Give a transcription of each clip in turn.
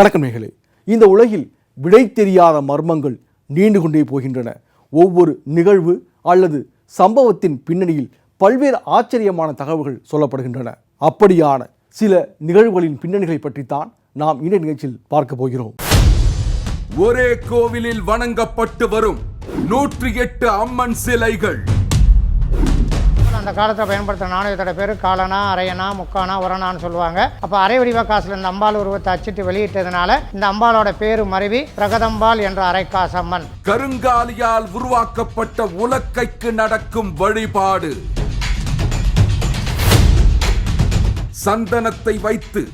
வணக்கம் இந்த உலகில் விடை தெரியாத மர்மங்கள் நீண்டு கொண்டே போகின்றன. ஒவ்வொரு நிகழ்வு அல்லது சம்பவத்தின் பின்னணியில் பல்வேறு ஆச்சரியமான தகவல்கள் சொல்லப்படுகின்றன. அப்படியான சில நிகழ்வுகளின் பின்னணிகளை பற்றித்தான் நாம் இந்த நிகழ்ச்சியில் பார்க்க போகிறோம். ஒரே கோவிலில் வணங்கப்பட்டு வரும் நூற்றி எட்டு அம்மன் சிலைகள். அந்த காலத்தில் பயன்படுத்துகிற நாணயத்தோட பேர் காலனா அரையனா முக்கானா உரணான்னு சொல்லுவாங்க. அப்போ அரை வடிவ காசில் இந்த அம்பாள் உருவத்தை அச்சிட்டு வெளியிட்டதுனால இந்த அம்பாலோட பேரு மருவி பிரகதம்பாள் என்ற அரைக்காசம்மன். கருங்காலியால் உருவாக்கப்பட்ட உலக்கைக்கு நடக்கும் வழிபாடு. சந்தனத்தை வைத்து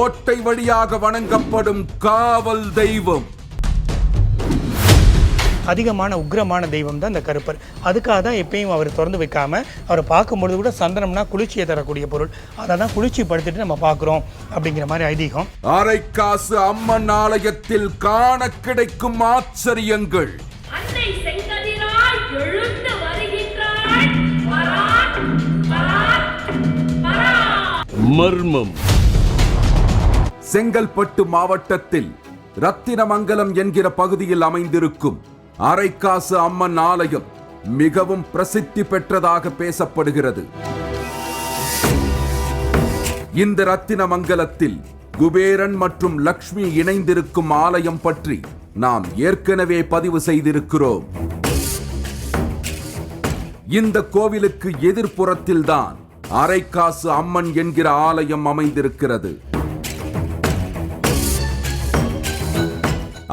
ஓட்டை வழியாக வணங்கப்படும் காவல் தெய்வம். அதிகமான உக்கிரமான தெய்வம் தான் இந்த கருப்பர். அதுக்காக தான் எப்பயும் அவர் திறந்து வைக்காம அவரை பார்க்கும்பொழுது கூட சந்தனம்னா குளிர்ச்சியை தரக்கூடிய பொருள். அதை தான் குளிர்ச்சி படுத்திட்டு நம்ம பார்க்குறோம் அப்படிங்கிற மாதிரி ஐதீகம். அரைக்காசு அம்மன் ஆலயத்தில் காண கிடைக்கும் ஆச்சரியங்கள். அன்னை செங்கதிராய் எழுந்து வருகின்றாள். வரான் வரான் வரான் மர்மம். செங்கல்பட்டு மாவட்டத்தில் ரத்தினமங்கலம் என்கிற பகுதியில் அமைந்திருக்கும் அரைக்காசு அம்மன் ஆலயம் மிகவும் பிரசித்தி பெற்றதாக பேசப்படுகிறது. இந்த ரத்தினமங்கலத்தில் குபேரன் மற்றும் லக்ஷ்மி இணைந்திருக்கும் ஆலயம் பற்றி நாம் ஏற்கனவே பதிவு செய்திருக்கிறோம். இந்த கோவிலுக்கு எதிர்ப்புறத்தில்தான் அரைக்காசு அம்மன் என்கிற ஆலயம் அமைந்திருக்கிறது.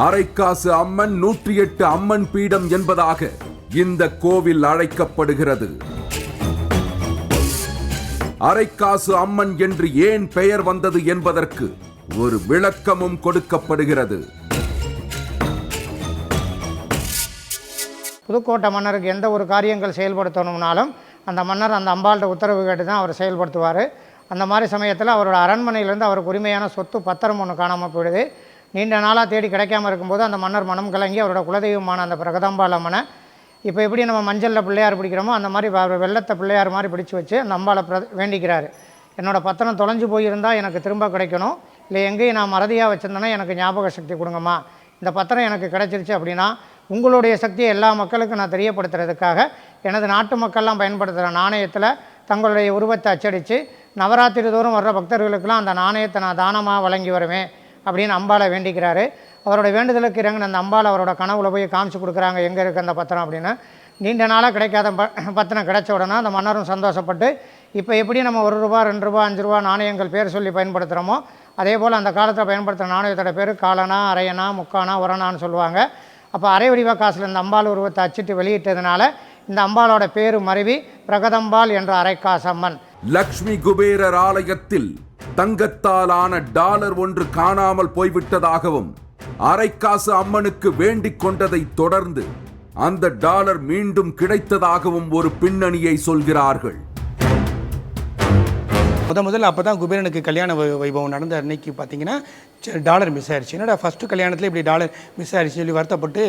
அரைக்காசு அம்மன் நூற்றி எட்டு அம்மன் பீடம் என்பதாக இந்த கோவில் அழைக்கப்படுகிறது. அரைக்காசு அம்மன் என்று ஏன் பெயர் வந்தது என்பதற்கு ஒரு விளக்கமும் கொடுக்கப்படுகிறது. புதுக்கோட்டை மன்னருக்கு எந்த ஒரு காரியங்கள் செயல்படுத்தணும்னாலும் அந்த மன்னர் அந்த அம்பாள்கிட்ட உத்தரவு கேட்டு தான் அவர் செயல்படுத்துவார். அந்த மாதிரி சமயத்தில் அவரோட அரண்மனையிலேருந்து அவருக்கு உரிமையான சொத்து பத்திரம் ஒன்று காணாமல் போயிடுது. நீண்ட நாளாக தேடி கிடைக்காம இருக்கும்போது அந்த மன்னர் மனம் கலங்கி அவரோட குலதெய்வமான அந்த பிரகதாம்பாள் அம்மனை இப்போ எப்படி நம்ம மஞ்சளில் பிள்ளையார் பிடிக்கிறோமோ அந்த மாதிரி அவர் வெள்ளத்தை பிள்ளையார் மாதிரி பிடிச்சி வச்சு அந்த அம்பாளை பிர வேண்டிக்கிறாரு. என்னோடய பத்திரம் தொலைஞ்சு போயிருந்தால் எனக்கு திரும்ப கிடைக்கணும். இல்லை எங்கேயும் நான் மறதியாக வச்சுருந்தேன்னா எனக்கு ஞாபக சக்தி கொடுங்கம்மா. இந்த பத்திரம் எனக்கு கிடைச்சிருச்சு அப்படின்னா உங்களுடைய சக்தியை எல்லா மக்களுக்கும் நான் தெரியப்படுத்துறதுக்காக எனது நாட்டு மக்கள்லாம் பயன்படுத்துகிற நாணயத்தில் தங்களுடைய உருவத்தை அச்சடித்து நவராத்திரி தோறும் வர்ற பக்தர்களுக்கெல்லாம் அந்த நாணயத்தை நான் தானமாக வழங்கி வருவேன். அப்படின்னு அம்பாளை வேண்டிக்கிறாரு. அவரோட வேண்டுதலுக்கு இறங்கின அந்த அம்பாள் அவரோட கனவுல போய் காமிச்சு கொடுக்குறாங்க எங்கே இருக்குது அந்த பத்திரம்? அப்படின்னு. நீண்ட நாளாக கிடைக்காத ப பத்திரம் கிடைச்ச உடனே அந்த மன்னரும் சந்தோஷப்பட்டு இப்போ எப்படி நம்ம ஒரு ரூபா ரெண்டு ரூபா அஞ்சு ரூபா நாணயங்கள் பேர் சொல்லி பயன்படுத்துகிறோமோ அதே போல் அந்த காலத்தில் பயன்படுத்துகிற நாணயத்தோட பேர் காலனா அரையனா முக்கானா உரணான்னு சொல்லுவாங்க. அப்போ அரை வடிவ காசில் இந்த அம்பாள் உருவத்தை அச்சிட்டு வெளியிட்டதுனால இந்த அம்பாளோட பேர் மருவி பிரகதம்பாள் என்ற அரைக்காசம்மன். லக்ஷ்மி குபேரர் ஆலயத்தில் தங்கத்தாலான டாலர் ஒன்று காணாமல் போய்விட்டதாகவும் அரைக்காசு அம்மனுக்கு வேண்டிக் கொண்டதை தொடர்ந்து அந்த டாலர் மீண்டும் கிடைத்ததாகவும் ஒரு பின்னணியை சொல்கிறார்கள். முத முதல்ல அப்போ தான் குபேரனுக்கு கல்யாண வைபவம் நடந்த அன்னைக்கு பார்த்தீங்கன்னா டாலர் மிஸ் ஆயிடுச்சு என்னடா ஃபஸ்ட்டு கல்யாணத்தில் இப்படி டாலர் மிஸ் ஆயிடுச்சு சொல்லி வருத்தப்பட்டு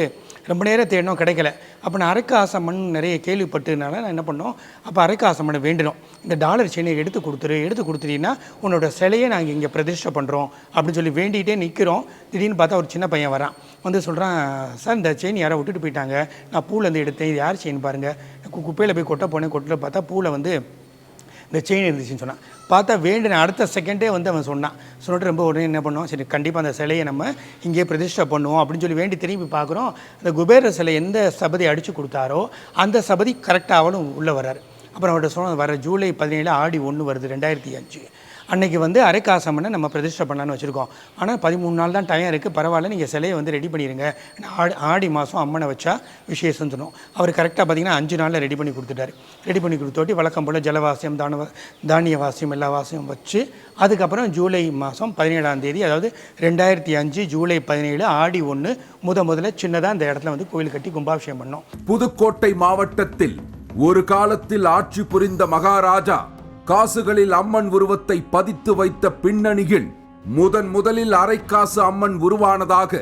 ரொம்ப நேரம் தேடினோம் கிடைக்கல. அப்போ நான் அரைக்க ஆசம்மன் நிறைய கேள்விப்பட்டதுனால நான் என்ன பண்ணோம் அப்போ அரைக்க ஆசம்மனை வேண்டினோம். இந்த டாலர் செயினை எடுத்து கொடுத்துரு எடுத்து கொடுத்துட்டீங்கன்னா உன்னோட சிலையை நாங்கள் இங்கே பிரதிஷ்டை பண்ணுறோம் அப்படின்னு சொல்லி வேண்டிகிட்டே நிற்கிறோம் திடீர்னு பார்த்தா ஒரு சின்ன பையன் வரான். வந்து சொல்கிறான் சார் இந்த செயின் யாரோ விட்டுட்டு போயிட்டாங்க. நான் பூலேருந்து எடுத்தேன். இது யார் செயின் பாருங்கள் குப்பையில் போய் கொட்ட போனேன். கொட்டில் பார்த்தா பூவில் வந்து இந்த செயின் இருந்துச்சுன்னு சொன்னான். பார்த்தா வேண்டின அடுத்த செகண்டே வந்து அவன் சொன்னான். சொல்லிட்டு ரொம்ப உடனே என்ன பண்ணோம் சரி கண்டிப்பாக அந்த சிலையை நம்ம இங்கேயே பிரதிஷ்டை பண்ணுவோம் அப்படின்னு சொல்லி வேண்டி திரும்பி பார்க்குறோம். அந்த குபேர சிலை எந்த சபதி அடித்து கொடுத்தாரோ அந்த சபதி கரெக்டாக அவனும் உள்ளே வர்றாரு. அப்புறம் அவர்கிட்ட சொன்ன வர ஜூலை பதினேழு ஆடி ஒன்று வருது ரெண்டாயிரத்தி அஞ்சு. அன்னைக்கு வந்து அரைக்காசம்மனை நம்ம பிரதிஷ்டை பண்ணலான்னு வச்சுருக்கோம். ஆனால் பதிமூணு நாள் தான் டைம் இருக்குது பரவாயில்ல நீங்கள் சிலையை வந்து ரெடி பண்ணிடுங்க நான் ஆடி ஆடி மாதம் அம்மனை வச்சா விசேஷம் சொன்னோம் அவர் கரெக்டாக பார்த்திங்கன்னா அஞ்சு நாளில் ரெடி பண்ணி கொடுத்துட்டாரு. ரெடி பண்ணி கொடுத்தோட்டி வழக்கம் போல் ஜலவாசியம் தான தானிய வாசியம் எல்லா வாசியம் வச்சு அதுக்கப்புறம் ஜூலை மாதம் பதினேழாம் தேதி அதாவது ரெண்டாயிரத்தி அஞ்சு ஜூலை பதினேழு ஆடி ஒன்று முத முதல்ல சின்னதாக அந்த இடத்துல வந்து கோயில் கட்டி கும்பாபிஷேகம் பண்ணோம். புதுக்கோட்டை மாவட்டத்தில் ஒரு காலத்தில் ஆட்சி புரிந்த மகாராஜா காசுகளில் அம்மன் உருவத்தை பதித்து வைத்த பின்னணியில் முதன் முதலில் அரைக்காசு அம்மன் உருவானதாக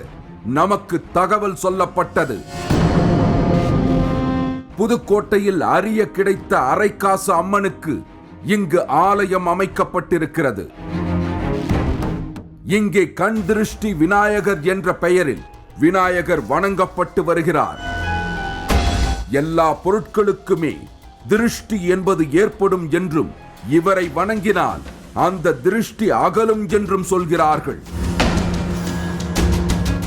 நமக்கு தகவல் சொல்லப்பட்டது. புதுக்கோட்டையில் அரிய கிடைத்த அரைக்காசு அம்மனுக்கு இங்கு ஆலயம் அமைக்கப்பட்டிருக்கிறது. இங்கே கண் திருஷ்டி விநாயகர் என்ற பெயரில் விநாயகர் வணங்கப்பட்டு வருகிறார். எல்லா பொருட்களுக்குமே திருஷ்டி என்பது ஏற்படும் என்றும் இவரை வணங்கினால் அந்த திருஷ்டி அகலும் என்றும் சொல்கிறார்கள்.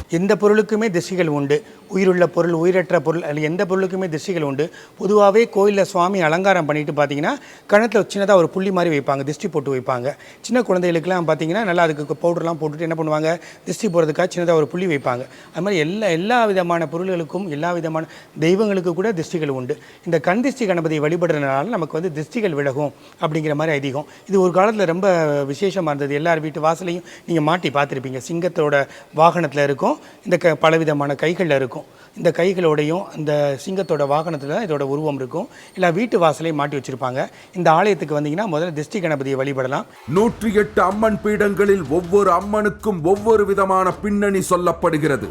எந்த பொருளுக்குமே திசைகள் உண்டு. உயிருள்ள பொருள் உயிரற்ற பொருள் அல்ல எந்த பொருளுக்குமே திருஷ்டிகள் உண்டு. பொதுவாகவே கோயிலில் சுவாமி அலங்காரம் பண்ணிட்டு பார்த்தீங்கன்னா கணத்தில் சின்னதாக ஒரு புள்ளி மாதிரி வைப்பாங்க திருஷ்டி போட்டு வைப்பாங்க. சின்ன குழந்தைகளுக்குலாம் பார்த்தீங்கன்னா நல்லா அதுக்கு பவுடர்லாம் போட்டுட்டு என்ன பண்ணுவாங்க திஷ்டி போகிறதுக்காக சின்னதாக ஒரு புள்ளி வைப்பாங்க. அது மாதிரி எல்லா எல்லா விதமான பொருள்களுக்கும் எல்லா விதமான தெய்வங்களுக்கு கூட திஷ்டிகள் உண்டு. இந்த கண் திருஷ்டி கணபதியை வழிபடுறதுனால நமக்கு வந்து திஷ்டிகள் விலகும் அப்படிங்கிற மாதிரி அதிகம் இது ஒரு காலத்தில் ரொம்ப விசேஷமாக இருந்தது. எல்லார் வீட்டு வாசலையும் நீங்கள் மாட்டி பார்த்துருப்பீங்க சிங்கத்தோட வாகனத்தில் இருக்கும் இந்த க பலவிதமான கைகளில் இருக்கும். இந்த கைகளோடையும் இந்த சிங்கத்தோட வாகனத்தில் தான் இதோட உருவம் இருக்கும். இல்லை வீட்டு வாசலையும் மாட்டி வச்சிருப்பாங்க. இந்த ஆலயத்துக்கு வந்தீங்கன்னா முதல்ல திஷ்டி கணபதியை வழிபடலாம். நூற்றி எட்டு அம்மன் பீடங்களில் ஒவ்வொரு அம்மனுக்கும் ஒவ்வொரு விதமான பின்னணி சொல்லப்படுகிறது.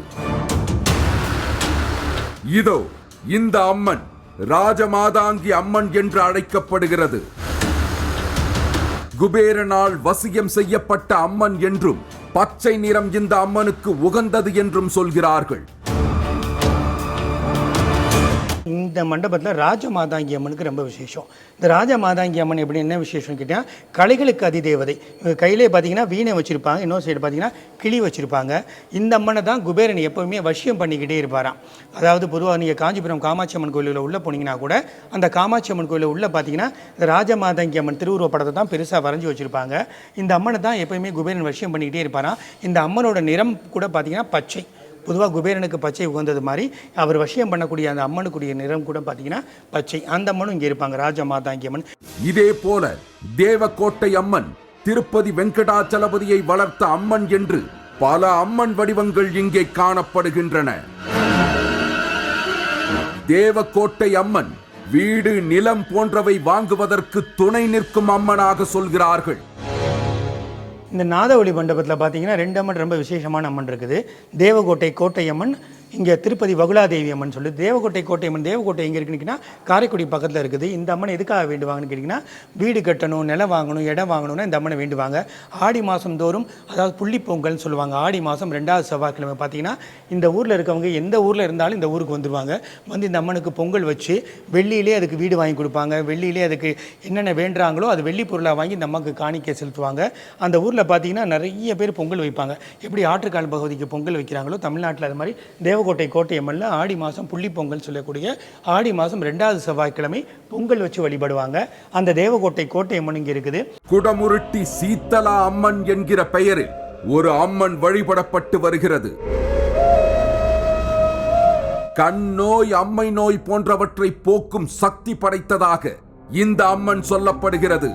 இதோ இந்த அம்மன் ராஜமாதாங்கி அம்மன் என்று அழைக்கப்படுகிறது. குபேரனால் வசியம் செய்யப்பட்ட அம்மன் என்றும் பச்சை நிறம் இந்த அம்மனுக்கு உகந்தது என்றும் சொல்கிறார்கள். இந்த மண்டபத்தில் ராஜ மாதாங்கி அம்மனுக்கு ரொம்ப விசேஷம். இந்த ராஜ மாதாங்கி அம்மன் எப்படி என்ன விசேஷம் கேட்டால் கலைகளுக்கு அதிதேவதை. இவங்க கையிலே பார்த்தீங்கன்னா வீணை வச்சுருப்பாங்க இன்னொரு சைடு பார்த்தீங்கன்னா கிளி வச்சுருப்பாங்க. இந்த அம்மனை தான் குபேரன் எப்போவுமே வசியம் பண்ணிக்கிட்டே இருப்பாராம். அதாவது பொதுவாக நீங்கள் காஞ்சிபுரம் காமாட்சி அம்மன் கோயிலில் உள்ளே போனீங்கன்னா கூட அந்த காமாட்சி அம்மன் கோயிலில் உள்ளே பார்த்தீங்கன்னா இந்த ராஜ மாதாங்கி அம்மன் திருவுருவ படத்தை தான் பெருசாக வரைஞ்சி வச்சுருப்பாங்க. இந்த அம்மனை தான் எப்போயுமே குபேரன் வசியம் பண்ணிக்கிட்டே இருப்பாராம். இந்த அம்மனோட நிறம் கூட பார்த்தீங்கன்னா பச்சை. பொதுவாக குபேரனுக்கு பச்சை உகந்தது மாதிரி அவர் வசியம் பண்ணக்கூடிய அந்த அம்மனுக்குரிய நிறம் கூட பார்த்தீங்கன்னா பச்சை. அந்த அம்மனும் இங்கே இருப்பாங்க ராஜ மாதாங்கி அம்மன். இதே போல தேவக்கோட்டை அம்மன் திருப்பதி வெங்கடாச்சலபதியை வளர்த்த அம்மன் என்று பல அம்மன் வடிவங்கள் இங்கே காணப்படுகின்றன. தேவக்கோட்டை அம்மன் வீடு நிலம் போன்றவை வாங்குவதற்கு துணை நிற்கும் அம்மனாக சொல்கிறார்கள். இந்த நாதவழி மண்டபத்தில் பார்த்தீங்கன்னா ரெண்டு அம்மன் ரொம்ப விசேஷமான அம்மன் இருக்குது. தேவகோட்டை கோட்டை அம்மன் இங்கே திருப்பதி வகுலாதேவி அம்மன் சொல்லி தேவகோட்டை கோட்டை அம்மன் தேவகோட்டை எங்கே இருக்குன்னு காரைக்குடி பக்கத்தில் இருக்குது. இந்த அம்மன் எதுக்காக வேண்டுவாங்கன்னு கேட்டிங்கன்னா வீடு கட்டணும் நிலம் வாங்கணும் இடம் வாங்கணும்னா இந்த அம்மனை வேண்டுவாங்க. ஆடி மாதம் தோறும் அதாவது புள்ளி பொங்கல்னு சொல்லுவாங்க. ஆடி மாதம் ரெண்டாவது செவ்வாய்க்கிழமை பார்த்தீங்கன்னா இந்த ஊரில் இருக்கவங்க எந்த ஊரில் இருந்தாலும் இந்த ஊருக்கு வந்துடுவாங்க வந்து இந்த அம்மனுக்கு பொங்கல் வச்சு வெள்ளியிலே அதுக்கு வீடு வாங்கி கொடுப்பாங்க. வெள்ளியிலே அதுக்கு என்னென்ன வேண்டுறாங்களோ அது வெள்ளி பொருளாக வாங்கி இந்த அம்மாவுக்கு காணிக்கை செலுத்துவாங்க. அந்த ஊரில் பார்த்தீங்கன்னா நிறைய பேர் பொங்கல் வைப்பாங்க. எப்படி ஆற்றுக்கால் பகுதிக்கு பொங்கல் வைக்கிறாங்களோ தமிழ்நாட்டில் அது மாதிரி தேவக்கோட்டை கோட்டையம்மல்ல ஆடி மாதம் புள்ளி பொங்கல் சொல்லக்கூடிய ஆடி மாதம் ரெண்டாவது செவ்வாய்க்கிழமை பொங்கல் வச்சு வழிபடுவாங்க. அந்த தேவக்கோட்டை கோட்டையம்மன் இங்கே இருக்குது. குடமுருட்டி சீத்தலா அம்மன் என்கிற பெயரில் ஒரு அம்மன் வழிபடப்பட்டு வருகிறது. கண் நோய் அம்மை நோய் போன்றவற்றை போக்கும் சக்தி படைத்ததாக இந்த அம்மன் சொல்லப்படுகிறது.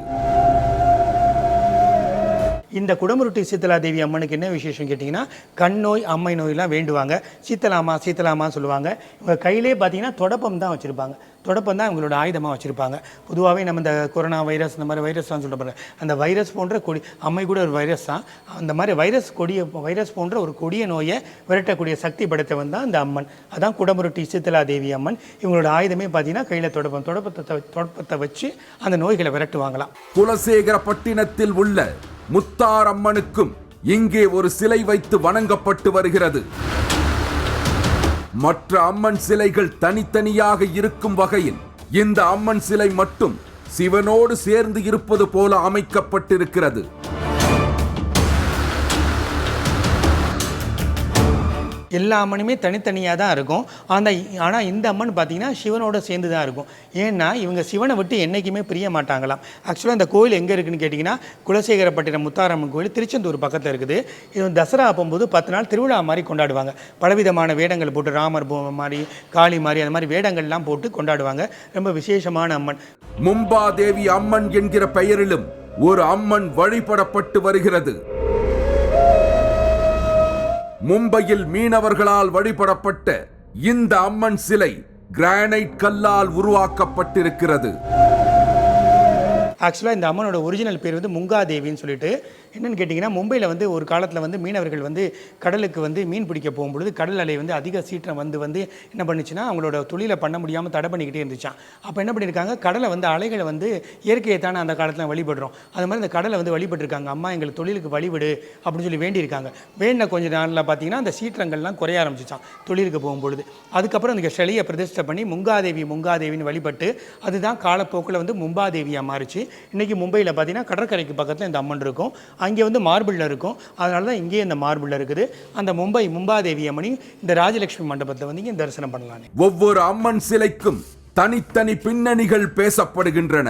இந்த குடமுருட்டி சீத்தலா தேவி அம்மனுக்கு என்ன விசேஷம் கேட்டிங்கன்னா கண் நோய் அம்மை நோயெல்லாம் வேண்டுவாங்க. சீத்தலாமா சீத்தலாமான்னு சொல்லுவாங்க. இவங்க கையிலே பார்த்தீங்கன்னா தொடப்பம் தான் வச்சுருப்பாங்க. தொடப்பம் தான் இவங்களோட ஆயுதமாக வச்சுருப்பாங்க. பொதுவாகவே நம்ம இந்த கொரோனா வைரஸ் இந்த மாதிரி வைரஸ் தான் சொல்ல அந்த வைரஸ் போன்ற கொடி அம்மை கூட ஒரு வைரஸ் தான். அந்த மாதிரி வைரஸ் கொடிய வைரஸ் போன்ற ஒரு கொடிய நோயை விரட்டக்கூடிய சக்தி படைத்தவன் தான் அந்த அம்மன். அதான் குடமுருட்டி சீத்தலா தேவி அம்மன். இவங்களோட ஆயுதமே பார்த்தீங்கன்னா கையில் தொடப்பம் தொடப்பத்தை தொடப்பத்தை வச்சு அந்த நோய்களை விரட்டுவாங்களாம். குலசேகரப்பட்டினத்தில் உள்ள முத்தார் அம்மனுக்கும் இங்கே ஒரு சிலை வைத்து வணங்கப்பட்டு வருகிறது. மற்ற அம்மன் சிலைகள் தனித்தனியாக இருக்கும் வகையில் இந்த அம்மன் சிலை மட்டும் சிவனோடு சேர்ந்து இருப்பது போல அமைக்கப்பட்டிருக்கிறது. எல்லா அம்மனுமே தனித்தனியாக தான் இருக்கும். அந்த ஆனால் இந்த அம்மன் பார்த்தீங்கன்னா சிவனோட சேர்ந்து தான் இருக்கும். ஏன்னா இவங்க சிவனை விட்டு என்றைக்குமே பிரிய மாட்டாங்களாம். ஆக்சுவலாக இந்த கோயில் எங்கே இருக்குன்னு கேட்டிங்கன்னா குலசேகரப்பட்டினம் முத்தாரம்மன் கோயில் திருச்செந்தூர் பக்கத்தில் இருக்குது. இது தசரா போகும்போது பத்து நாள் திருவிழா மாதிரி கொண்டாடுவாங்க. பலவிதமான வேடங்கள் போட்டு ராமர் பொம்மை மாதிரி காளி மாதிரி அந்த மாதிரி வேடங்கள்லாம் போட்டு கொண்டாடுவாங்க. ரொம்ப விசேஷமான அம்மன். மும்பா தேவி அம்மன் என்கிற பெயரிலும் ஒரு அம்மன் வழிபடப்பட்டு வருகிறது. மும்பையில் மீனவர்களால் வழிபடப்பட்ட இந்த அம்மன் சிலை கிரானைட் கல்லால் உருவாக்கப்பட்டிருக்கிறது. ஆக்சுவலாக இந்த அம்மனோட ஒரிஜினல் பேர் வந்து முங்காதேவின்னு சொல்லிட்டு என்னென்னு கேட்டிங்கன்னா மும்பையில் வந்து ஒரு காலத்தில் வந்து மீனவர்கள் வந்து கடலுக்கு வந்து மீன் பிடிக்க போகும்பொழுது கடல் அலை வந்து அதிக சீற்றம் வந்து வந்து என்ன பண்ணுச்சுன்னா அவங்களோட தொழிலை பண்ண முடியாமல் தடை பண்ணிக்கிட்டே இருந்துச்சான் அப்போ என்ன பண்ணியிருக்காங்க கடலை வந்து அலைகளை வந்து இயற்கையை தானே அந்த காலத்தில் வழிபடுறோம். அது மாதிரி அந்த கடலை வந்து வழிபட்டிருக்காங்க. அம்மா எங்களுக்கு தொழிலுக்கு வழிவிடு அப்படின்னு சொல்லி வேண்டியிருக்காங்க. வேண்டின கொஞ்ச நாளில் பார்த்தீங்கன்னா அந்த சீற்றங்கள்லாம் குறைய ஆரம்பிச்சிச்சான் தொழிலுக்கு போகும்பொழுது. அதுக்கப்புறம் இந்த சிலையை பிரதிஷ்டை பண்ணி முங்காதேவி முங்காதேவின்னு வழிபட்டு அதுதான் காலப்போக்கில் வந்து மும்பாதேவியாக மாறிச்சு. இன்றைக்கி மும்பையில் பார்த்தீங்கன்னா கடற்கரைக்கு பக்கத்தில் இந்த அம்மன் இருக்கும். அங்கே வந்து மார்பிளில் இருக்கும். அதனால தான் இங்கேயே இந்த மார்பிளில் இருக்குது. அந்த மும்பை மும்பாதேவி அம்மனி இந்த ராஜலட்சுமி மண்டபத்தை வந்து இங்கே தரிசனம் பண்ணலாம். ஒவ்வொரு அம்மன் சிலைக்கும் தனித்தனி பின்னணிகள் பேசப்படுகின்றன.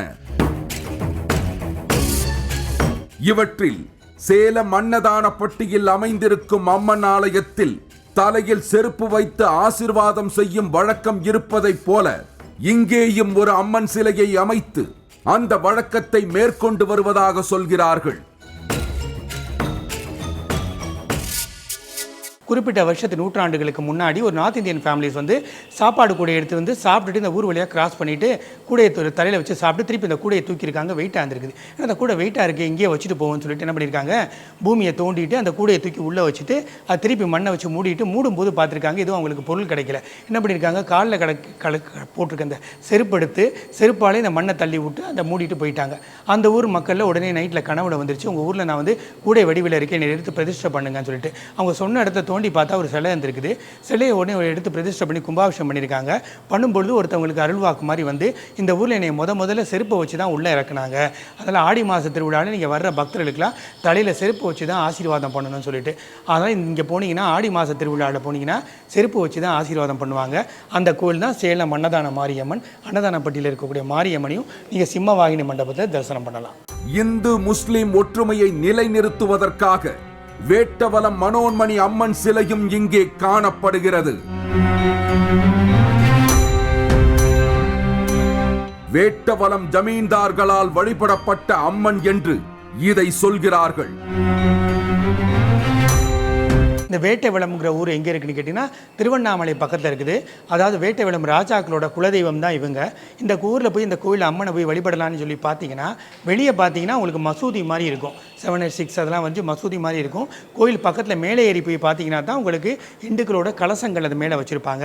இவற்றில் சேலம் அன்னதானப்பட்டியில் அமைந்திருக்கும் அம்மன் ஆலயத்தில் தலையில் செருப்பு வைத்து ஆசிர்வாதம் செய்யும் வழக்கம் இருப்பதைப் போல இங்கேயும் ஒரு அம்மன் சிலையை அமைத்து அந்த வழக்கத்தை மேற்கொண்டு வருவதாக சொல்கிறார்கள். குறிப்பிட்ட வருஷத்து நூற்றாண்டுகளுக்கு முன்னாடி ஒரு நார்த் இந்தியன் ஃபேமிலிஸ் வந்து சாப்பாடு கூடையை எடுத்து வந்து சாப்பிட்டுட்டு இந்த ஊர் வழியாக கிராஸ் பண்ணிவிட்டு கூடையை தலையில் வச்சு சாப்பிட்டு திருப்பி இந்த கூடையை தூக்கியிருக்காங்க. வெயிட்டாக இருந்திருக்குது. ஏன்னா அந்த கூடை வெயிட்டாக இருக்குது இங்கேயே வச்சுட்டு போவோம்னு சொல்லிட்டு என்ன பண்ணியிருக்காங்க? பூமியை தோண்டிட்டு அந்த கூடையை தூக்கி உள்ளே வச்சுட்டு அது திருப்பி மண்ணை வச்சு மூடிட்டு மூடும்போது பார்த்துருக்காங்க எதுவும் அவங்களுக்கு பொருள் கிடைக்கல. என்ன பண்ணியிருக்காங்க? காலில் கடை கல போட்டிருக்க அந்த செருப்படுத்து செருப்பாலே இந்த மண்ணை தள்ளி விட்டு அந்த மூடிட்டு போயிட்டாங்க. அந்த ஊர் மக்களில் உடனே நைட்டில் கனவுல வந்துருச்சு. உங்கள் ஊரில் நான் வந்து கூடை வடிவில் இருக்கேன் என்னை எடுத்து பிரதிஷ்டை பண்ணுங்கன்னு சொல்லிட்டு. அவங்க சொன்ன இடத்த தோண்டி பார்த்தா ஒரு சிலை இருந்திருக்குது. சிலையை உடனே எடுத்து பிரதிஷ்டை பண்ணி கும்பாபிஷேகம் பண்ணியிருக்காங்க. பண்ணும்பொழுது ஒருத்தவங்களுக்கு அருள்வாக்கு மாதிரி வந்து இந்த ஊரில் என்னை முத முதல்ல செருப்பை வச்சு தான் உள்ளே இறக்குனாங்க. அதனால் ஆடி மாத திருவிழாவில் நீங்கள் வர்ற பக்தர்களுக்கெல்லாம் தலையில் செருப்பு வச்சு தான் ஆசீர்வாதம் பண்ணணும்னு சொல்லிட்டு அதனால் இங்கே போனீங்கன்னா ஆடி மாத திருவிழாவில் போனீங்கன்னா செருப்பு வச்சு தான் ஆசீர்வாதம் பண்ணுவாங்க. அந்த கோயில் தான் சேலம் அன்னதான மாரியம்மன் அன்னதானப்பட்டியில் இருக்கக்கூடிய மாரியம்மனையும் நீங்கள் சிம்மவாகினி மண்டபத்தில் தரிசனம் பண்ணலாம். இந்து முஸ்லீம் ஒற்றுமையை நிலைநிறுத்துவதற்காக வேட்டவலம் மனோன்மணி அம்மன் சிலையும் இங்கே காணப்படுகிறது. வேட்டவலம் ஜமீன்தார்களால் வழிபடப்பட்ட அம்மன் என்று இதை சொல்கிறார்கள். இந்த வேட்டைவளம்ங்கிற ஊர் எங்கே இருக்குன்னு கேட்டிங்கன்னா திருவண்ணாமலை பக்கத்தில் இருக்குது. அதாவது வேட்டைவளம் ராஜாக்களோட குலதெய்வம் தான் இவங்க. இந்த ஊரில் போய் இந்த கோயில் அம்மனை போய் வழிபடலான்னு சொல்லி பார்த்தீங்கன்னா வெளியே பார்த்தீங்கன்னா உங்களுக்கு மசூதி மாதிரி இருக்கும். செவன் எயிட் சிக்ஸ் அதெல்லாம் வந்து மசூதி மாதிரி இருக்கும். கோயில் பக்கத்தில் மேலே ஏறி போய் பார்த்தீங்கன்னா தான் உங்களுக்கு இந்துக்களோட கலசங்கள் அது மேலே வச்சுருப்பாங்க.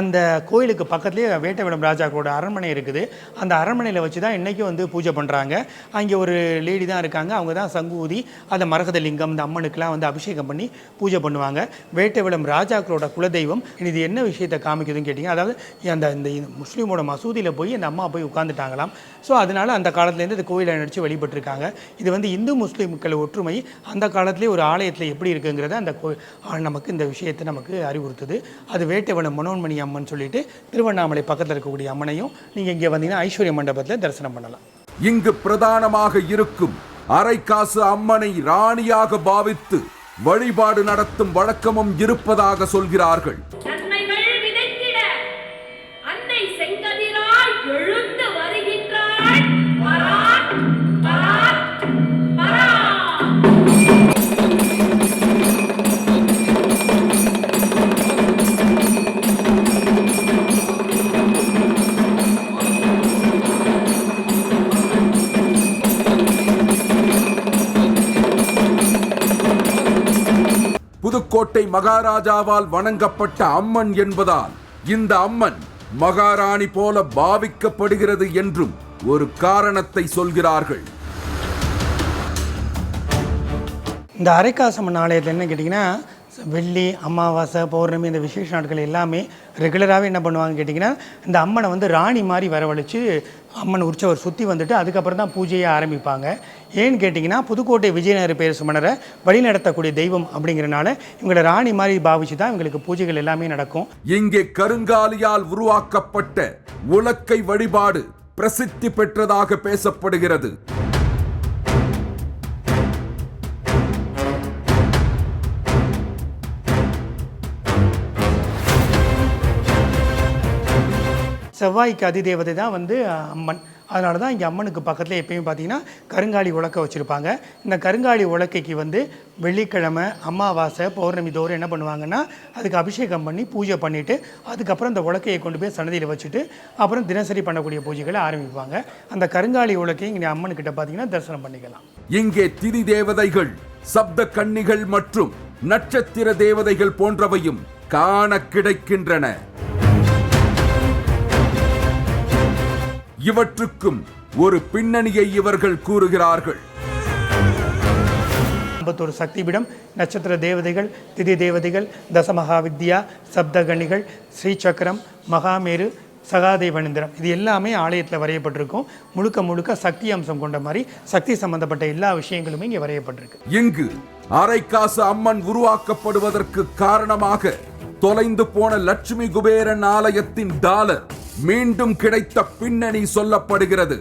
அந்த கோயிலுக்கு பக்கத்துலேயே வேட்டவிடம் ராஜாக்களோட அரண்மனை இருக்குது. அந்த அரண்மனையில் வச்சு தான் இன்றைக்கும் வந்து பூஜை பண்ணுறாங்க அங்கே ஒரு லேடி தான் இருக்காங்க. அவங்க தான் சங்கு ஊதி அந்த மரகத லிங்கம் இந்த அம்மனுக்கெலாம் வந்து அபிஷேகம் பண்ணி பூஜை பண்ணுவாங்க. வேட்டவிடம் ராஜாக்களோட குலதெய்வம். இது என்ன விஷயத்தை காமிக்குதுன்னு கேட்டிங்க அதாவது அந்த இந்த முஸ்லீமோட மசூதியில் போய் அந்த அம்மா போய் உட்காந்துட்டாங்களாம் ஸோ அதனால அந்த காலத்துலேருந்து இந்த கோயிலை நடித்து வழிபட்டுருக்காங்க. இது வந்து இந்து முஸ்லீம் மக்கள் ஒற்றுமை அந்த காலத்திலே ஒரு ஆலயத்தில் எப்படி இருக்குங்கிறத அந்த கோ நமக்கு இந்த விஷயத்தை நமக்கு அறிவுறுத்துது. அது வேட்டைவளம் மனோன்மணி அம்மன் சொல்லிட்டு திருவண்ணாமலை பக்கத்தில் இருக்கக்கூடிய அம்மனையும் நீங்கள் இங்கே வந்தீங்கன்னா ஐஸ்வர்ய மண்டபத்தில் தரிசனம் பண்ணலாம். இங்கு பிரதானமாக இருக்கும் அரைக்காசு அம்மனை ராணியாக பாவித்து வழிபாடு நடத்தும் வழக்கமும் இருப்பதாக சொல்கிறார்கள். புதுக்கோட்டை மகாராஜாவால் வணங்கப்பட்ட அம்மன் என்பதால் இந்த அம்மன் மகாராணி போல பாவிக்கப்படுகிறது என்றும் ஒரு காரணத்தை சொல்கிறார்கள். இந்த அரைக்காசம்மன் ஆலயத்தில் என்ன கேட்டிங்கன்னா வெள்ளி அமாவாசை பௌர்ணமி இந்த விசேஷ நாட்கள் எல்லாமே ரெகுலராகவே என்ன பண்ணுவாங்க கேட்டிங்கன்னா இந்த அம்மனை வந்து ராணி மாதிரி வரவழைச்சு அம்மன் உற்சவர் சுற்றி வந்துட்டு அதுக்கப்புறம் தான் பூஜையை ஆரம்பிப்பாங்க. ஏன்னு கேட்டிங்கன்னா புதுக்கோட்டை விஜயநகர பேர் சுமணரை வழிநடத்தக்கூடிய தெய்வம் அப்படிங்கிறனால இவங்களை ராணி மாதிரி பாவிச்சு தான் இவங்களுக்கு பூஜைகள் எல்லாமே நடக்கும். இங்கே கருங்காலியால் உருவாக்கப்பட்ட உலக்கை வழிபாடு பிரசித்தி பெற்றதாக பேசப்படுகிறது. செவ்வாய்க்கு அதிதேவதை தான் வந்து அம்மன். அதனால தான் இங்கே அம்மனுக்கு பக்கத்தில் எப்பயும் பார்த்தீங்கன்னா கருங்காலி உலக்க வச்சுருப்பாங்க. இந்த கருங்காலி உலக்கைக்கு வந்து வெள்ளிக்கிழமை அமாவாசை பௌர்ணமி தோறும் என்ன பண்ணுவாங்கன்னா அதுக்கு அபிஷேகம் பண்ணி பூஜை பண்ணிவிட்டு அதுக்கப்புறம் இந்த உலக்கையை கொண்டு போய் சன்னதியில் வச்சுட்டு அப்புறம் தினசரி பண்ணக்கூடிய பூஜைகளை ஆரம்பிப்பாங்க. அந்த கருங்காலி உலக்கையும் இங்கே அம்மனுக்கிட்ட பார்த்தீங்கன்னா தரிசனம் பண்ணிக்கலாம். இங்கே திதி தேவதைகள் சப்த கன்னிகள் மற்றும் நட்சத்திர தேவதைகள் போன்றவையும் காண கிடைக்கின்றன. இவற்றுக்கும் ஒரு பின்னணியை இவர்கள் கூறுகிறார்கள். ஐம்பத்தோரு சக்தி பீடம் நட்சத்திர தேவதைகள் திதி தேவதைகள் தசமகாவித்யா சப்தகணிகள் ஸ்ரீசக்கரம் மகாமேரு சகாதேவனிந்திரம் இது எல்லாமே ஆலயத்தில் வரையப்பட்டிருக்கும். முழுக்க முழுக்க சக்தி அம்சம் கொண்ட மாதிரி சக்தி சம்பந்தப்பட்ட எல்லா விஷயங்களுமே இங்கே வரையப்பட்டிருக்கு. இங்கு அரைக்காசு அம்மன் உருவாக்கப்படுவதற்கு காரணமாக தொலைந்து போன லட்சுமி குபேரன் ஆலயத்தின் டாலர் மீண்டும் கிடைத்த பின்னணி சொல்லப்படுகிறது.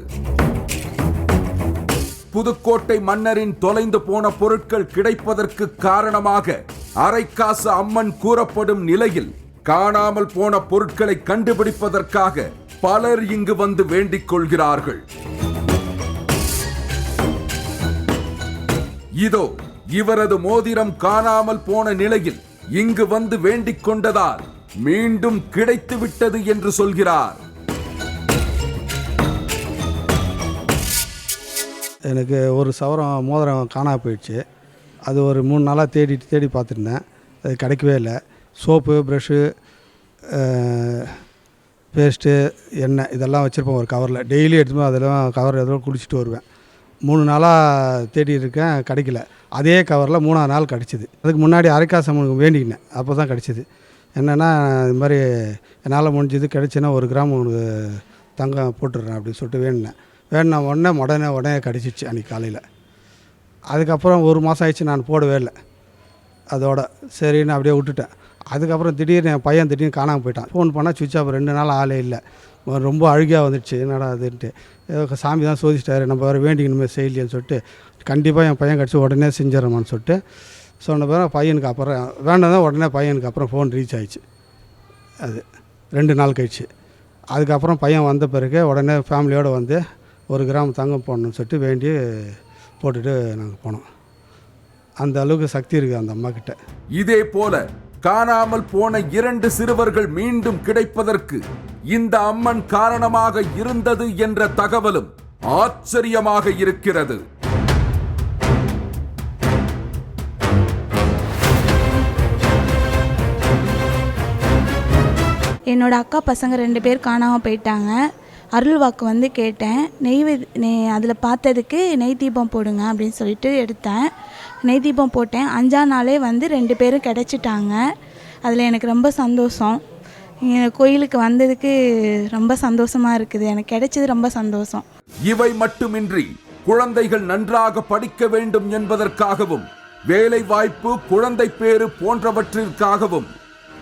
புதுக்கோட்டை மன்னரின் தொலைந்து போன பொருட்கள் கிடைப்பதற்கு காரணமாக அரைக்காசு அம்மன் கூறப்படும் நிலையில் காணாமல் போன பொருட்களை கண்டுபிடிப்பதற்காக பலர் இங்கு வந்து வேண்டிக் கொள்கிறார்கள். இதோ இவரது மோதிரம் காணாமல் போன நிலையில் இங்கு வந்து வேண்டிக் கொண்டதால் மீண்டும் கிடைத்து விட்டது என்று சொல்கிறார். எனக்கு ஒரு சவரம் மோதிரம் காணா போயிடுச்சு. அது ஒரு மூணு நாளாக தேடி தேடி பார்த்துருந்தேன். அது கிடைக்கவே இல்லை. சோப்பு ப்ரெஷ்ஷு பேஸ்ட்டு எண்ணெய் இதெல்லாம் வச்சுருப்பேன் ஒரு கவரில் டெய்லி எடுத்துட்டு அதெல்லாம் கவர் எதோ குடிச்சிட்டு வருவேன். மூணு நாளாக தேடி இருக்கேன் கிடைக்கல. அதே கவரில் மூணாவது நாள் கிடச்சிது. அதுக்கு முன்னாடி அரைக்காசம்மனுக்கு வேண்டிக்கினேன். அப்போ தான் கிடச்சிது. என்னென்னா இது மாதிரி என்னால் முடிஞ்சது கிடச்சின்னா ஒரு கிராம் உனக்கு தங்கம் போட்டுடுறேன் அப்படின்னு சொல்லிட்டு வேண்டினேன் வேணுன உடனே உடனே உடனே கிடச்சிச்சு அன்றைக்கி காலையில். அதுக்கப்புறம் ஒரு மாதம் ஆயிடுச்சு நான் போடவே இல்லை. அதோட சரின்னு அப்படியே விட்டுட்டேன். அதுக்கப்புறம் திடீர்னு என் பையன் திடீர்னு காணாமல் போயிட்டான். ஃபோன் பண்ணால் சுவிட்ச் ஆஃப் ரெண்டு நாள் ஆளே இல்லை. ரொம்ப அழுகியாக வந்துடுச்சு. என்னடா அதுன்ட்டு ஏதோ சாமி தான் சோதிச்சிட்டாரு. நம்ம வேறு வேண்டிக்கணுமே செய்யலையேன்னு சொல்லிட்டு கண்டிப்பாக என் பையன் கிடச்சி உடனே செஞ்சிடறமான்னு சொல்லிட்டு சொன்ன பிறகு பையனுக்கு அப்புறம் வேண்டாம் உடனே பையனுக்கு அப்புறம் ஃபோன் ரீச் ஆயிடுச்சு. அது ரெண்டு நாள் கழிச்சு. அதுக்கப்புறம் பையன் வந்த பிறகு உடனே ஃபேமிலியோடு வந்து ஒரு கிராம் தங்கம் போடணும்னு சொல்லிட்டு வேண்டி போட்டுட்டு நாங்கள் போனோம். அந்த அளவுக்கு சக்தி இருக்குது அந்த அம்மா கிட்ட. இதே போல காணாமல் போன இரண்டு சிறுவர்கள் மீண்டும் கிடைப்பதற்கு இந்த அம்மன் காரணமாக இருந்தது என்ற தகவலும் ஆச்சரியமாக இருக்கிறது. என்னோடய அக்கா பசங்க ரெண்டு பேர் காணாமல் போயிட்டாங்க. அருள் வாக்கு வந்து கேட்டேன். நெய் நெய் அதில் பார்த்ததுக்கு நெய் தீபம் போடுங்க அப்படின்னு சொல்லிட்டு எடுத்தேன். நெய் தீபம் போட்டேன். அஞ்சா நாளே வந்து ரெண்டு பேரும் கிடச்சிட்டாங்க. அதில் எனக்கு ரொம்ப சந்தோஷம். கோயிலுக்கு வந்ததுக்கு ரொம்ப சந்தோஷமாக இருக்குது. எனக்கு கிடைச்சது ரொம்ப சந்தோஷம். இவை மட்டுமின்றி குழந்தைகள் நன்றாக படிக்க வேண்டும் என்பதற்காகவும் வேலை வாய்ப்பு குழந்தை பேறு போன்றவற்றிற்காகவும்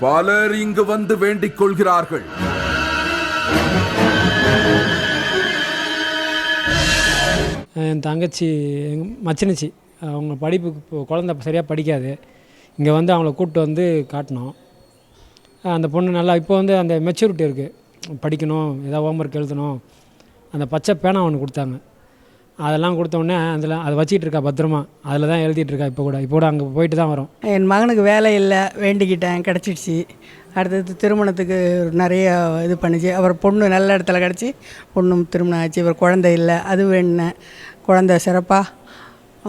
பலர் இங்கு வந்து வேண்டிக் கொள்கிறார்கள் என் தங்கச்சி எங்கள் மச்சினச்சி அவங்க படிப்புக்கு இப்போ குழந்த சரியாக படிக்காது. இங்கே வந்து அவங்கள கூப்பிட்டு வந்து காட்டினோம் அந்த பொண்ணு நல்லா இப்போ வந்து அந்த மெச்சூரிட்டி இருக்குது படிக்கணும் ஏதாவது ஹோம்ஒர்க் எழுதணும். அந்த பச்சை பேனா ஒன்று கொடுத்தாங்க. அதெல்லாம் கொடுத்தோடனே அதில் அதை வச்சிட்டு இருக்கா பத்திரமா. அதில் தான் எழுதிட்டு இருக்கா இப்போ கூட. இப்போ கூட அங்கே போயிட்டு தான் வரோம். என் மகனுக்கு வேலை இல்லை வேண்டிக்கிட்டேன் கிடச்சிடுச்சு. அடுத்தது திருமணத்துக்கு நிறைய இது பண்ணிச்சு. அவர் பொண்ணு நல்ல இடத்துல கிடச்சி பொண்ணும் திருமணம் ஆச்சு. இவர் குழந்தை இல்லை அது வேணுனேன் குழந்தை சிறப்பாக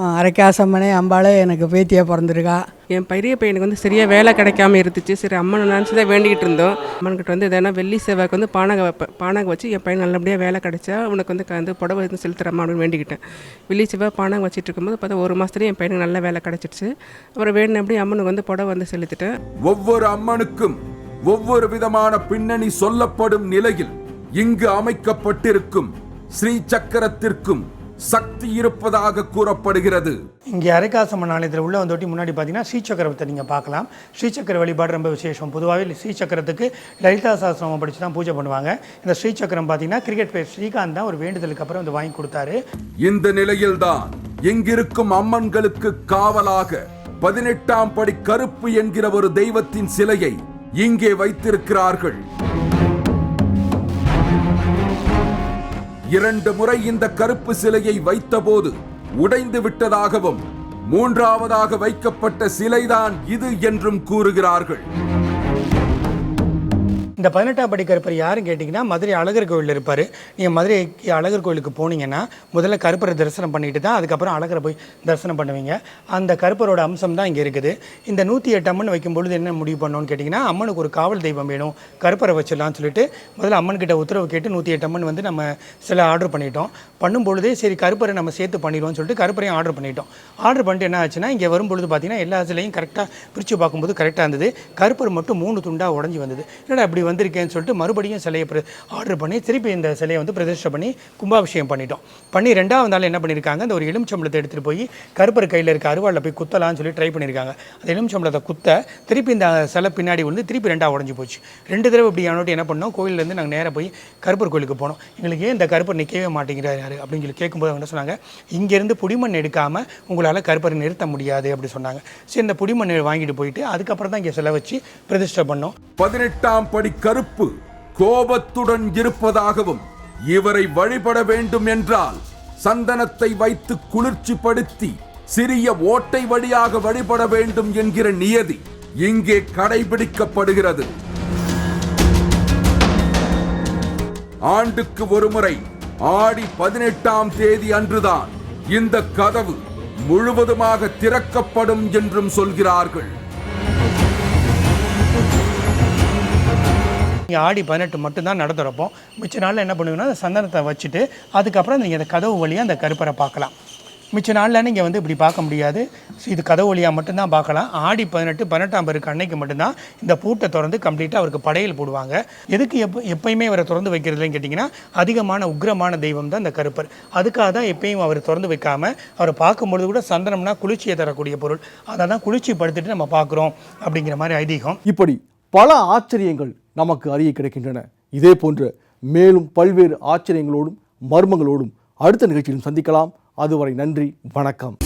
அரைக்காசம்மனே அம்பாளே எனக்கு பேத்தியாக பிறந்திருக்கா. என் பெரிய பையனுக்கு வந்து சரியாக வேலை கிடைக்காம இருந்துச்சு. சரி அம்மனை நினச்சி தான் வேண்டிக்கிட்டு இருந்தோம். அம்மன்கிட்ட வந்து எதனா வெள்ளி செவ்வாய்க்கு வந்து பானகம் வைப்பேன் பானகம் வச்சு என் பையன் நல்லபடியாக வேலை கிடைச்சா உனக்கு வந்து க- வந்து புடவை வந்து செலுத்துறம்மா அப்படின்னு வேண்டிக்கிட்டேன். வெள்ளி செவ்வாய் பானகம் வச்சிட்டு இருக்கும்போது பார்த்தா ஒரு மாதத்துலேயே என் பையனுக்கு நல்ல வேலை கிடைச்சிடுச்சு அப்புறம் வேணுனபடி அம்மனுக்கு வந்து புடவை வந்து செலுத்திட்டேன். ஒவ்வொரு அம்மனுக்கும் ஒவ்வொரு விதமான பின்னணி சொல்லப்படும் நிலையில் இங்கு அமைக்கப்பட்டிருக்கும் ஸ்ரீ சக்கரத்திற்கும் சக்தி இருப்பதாக கூறப்படுகிறது. இங்கே அரைக்காசம்மன் ஆலயத்தில் உள்ள வந்தோட்டி முன்னாடி பார்த்தீங்கன்னா ஸ்ரீசக்கரத்தை நீங்கள் பார்க்கலாம். ஸ்ரீசக்கர வழிபாடு ரொம்ப விசேஷம். பொதுவாகவே ஸ்ரீசக்கரத்துக்கு லலிதா சாஸ்திரம் படித்து தான் பூஜை பண்ணுவாங்க. இந்த ஸ்ரீசக்கரம் பார்த்தீங்கன்னா கிரிக்கெட் பிளேயர் ஸ்ரீகாந்த் தான் ஒரு வேண்டுதலுக்கு அப்புறம் வந்து வாங்கி கொடுத்தாரு. இந்த நிலையில்தான் இங்கிருக்கும் அம்மன்களுக்கு காவலாக பதினெட்டாம் படி கருப்பு என்கிற ஒரு தெய்வத்தின் சிலையை இங்கே வைத்திருக்கிறார்கள். இரண்டு முறை இந்த கருப்பு சிலையை வைத்தபோது உடைந்து விட்டதாகவும் மூன்றாவதாக வைக்கப்பட்ட சிலைதான் இது என்றும் கூறுகிறார்கள். இந்த பதினெட்டாம் படி கருப்பர் யாருன்னு கேட்டிங்கன்னா மதுரை அழகர் கோயிலில் இருப்பார். நீங்கள் மதுரை அழகர் கோயிலுக்கு போனீங்கன்னா முதல்ல கருப்பரை தரிசனம் பண்ணிட்டு தான் அதுக்கப்புறம் அழகரை போய் தரிசனம் பண்ணுவீங்க. அந்த கருப்பரோட அம்சம் தான் இங்கே இருக்குது. இந்த நூற்றி எட்டு அம்மன் வைக்கும் பொழுது என்ன முடிவு பண்ணோன்னு கேட்டிங்கன்னா அம்மனுக்கு ஒரு காவல் தெய்வம் வேணும் கருப்பரை வச்சிடலாம்னு சொல்லிட்டு முதல்ல அம்மன்கிட்ட உத்தரவு கேட்டு நூற்றி எட்டு அம்மன் வந்து நம்ம சில ஆர்டர் பண்ணிட்டோம். பண்ணும்பொழுதே சரி கருப்பரை நம்ம சேர்த்து பண்ணிடுவோம்னு சொல்லிட்டு கருப்பரையும் ஆர்டர் பண்ணிட்டோம். ஆர்டர் பண்ணிட்டு என்ன ஆச்சுன்னா இங்கே வரும்பொழுது பார்த்தீங்கன்னா எல்லா சிலையும் கரெக்டாக பிரித்து பார்க்கும்போது கரெக்டாக இருந்தது. கருப்பர் மட்டும் மூணு துண்டாக உடஞ்சி வந்தது. என்னடா இப்படி வந்திருக்கேன்னு சொல்லிட்டு மறுபடியும் சிலையை ஆர்டர் பண்ணி திருப்பி இந்த சிலையை வந்து பிரதிஷ்டை பண்ணி கும்பாபிஷேகம் பண்ணிட்டோம். பண்ணி ரெண்டாவது நாள் என்ன பண்ணியிருக்காங்க அந்த ஒரு எலுமிச்சம்பளத்தை எடுத்துகிட்டு போய் கருப்பர் கையில் இருக்க அருவாளில் போய் குத்தலாம்னு சொல்லி ட்ரை பண்ணியிருக்காங்க அந்த எலுமிச்சம்பளத்தை குத்த திருப்பி இந்த சிலை பின்னாடி வந்து திருப்பி ரெண்டாக உடஞ்சி போச்சு. ரெண்டு தடவை இப்படி ஆனோட்டு என்ன பண்ணோம்? கோயிலேருந்து நாங்கள் நேராக போய் கருப்பர் கோயிலுக்கு போனோம். எங்களுக்கு ஏன் இந்த கருப்பர் நிற்கவே மாட்டேங்கிறார் யார்? அப்படின்னு சொல்லி கேட்கும்போது அவங்க என்ன சொன்னாங்க இங்கேருந்து புடிமண் எடுக்காமல் உங்களால் கருப்பரை நிறுத்த முடியாது அப்படி சொன்னாங்க. சரி இந்த புடிமண் வாங்கிட்டு போயிட்டு அதுக்கப்புறம் தான் இங்கே சிலை வச்சு பிரதிஷ்டை பண்ணோம். பதினெட்டாம் படி கருப்பு கோபத்துடன் இருப்பதாகவும் இவரை வழிபட வேண்டும் என்றால் சந்தனத்தை வைத்து குளிர்ச்சிப்படுத்தி சிறிய ஓட்டை வழியாக வழிபட வேண்டும் என்கிற நியதி இங்கே கடைபிடிக்கப்படுகிறது. ஆண்டுக்கு ஒருமுறை ஆடி பதினெட்டாம் தேதி அன்றுதான் இந்த கதவு முழுவதுமாக திறக்கப்படும் என்றும் சொல்கிறார்கள். நீங்கள் ஆடி பதினெட்டு மட்டும்தான் நடத்துகிறப்போ மிச்ச நாளில் என்ன பண்ணுவீங்கன்னா அந்த சந்தனத்தை வச்சுட்டு அதுக்கப்புறம் நீங்கள் அந்த கதவு வழியாக அந்த கருப்பரை பார்க்கலாம். மிச்ச நாளில் நீங்கள் வந்து இப்படி பார்க்க முடியாது. இது கதவு வழியாக மட்டும்தான் பார்க்கலாம். ஆடி பதினெட்டு பதினெட்டாம் பேருக்கு அன்னைக்கு மட்டும்தான் இந்த பூட்டை திறந்து கம்ப்ளீட்டாக அவருக்கு படையல் போடுவாங்க. எதுக்கு எப்போ எப்பயுமே அவரை திறந்து வைக்கிறதுலன்னு கேட்டிங்கன்னா அதிகமான உக்ரமான தெய்வம் தான் இந்த கருப்பர். அதுக்காக தான் எப்பயும் அவர் திறந்து வைக்காமல் அவரை பார்க்கும்பொழுது கூட சந்தனம்னா குளிர்ச்சியை தரக்கூடிய பொருள். அதை தான் குளிர்ச்சி படுத்துட்டு நம்ம பார்க்குறோம் அப்படிங்கிற மாதிரி ஐதீகம். இப்படி பல ஆச்சரியங்கள் நமக்கு அறிய கிடைக்கின்றன. இதே போன்ற மேலும் பல்வேறு ஆச்சரியங்களோடும் மர்மங்களோடும் அடுத்த நிகழ்ச்சியிலும் சந்திக்கலாம். அதுவரை நன்றி வணக்கம்.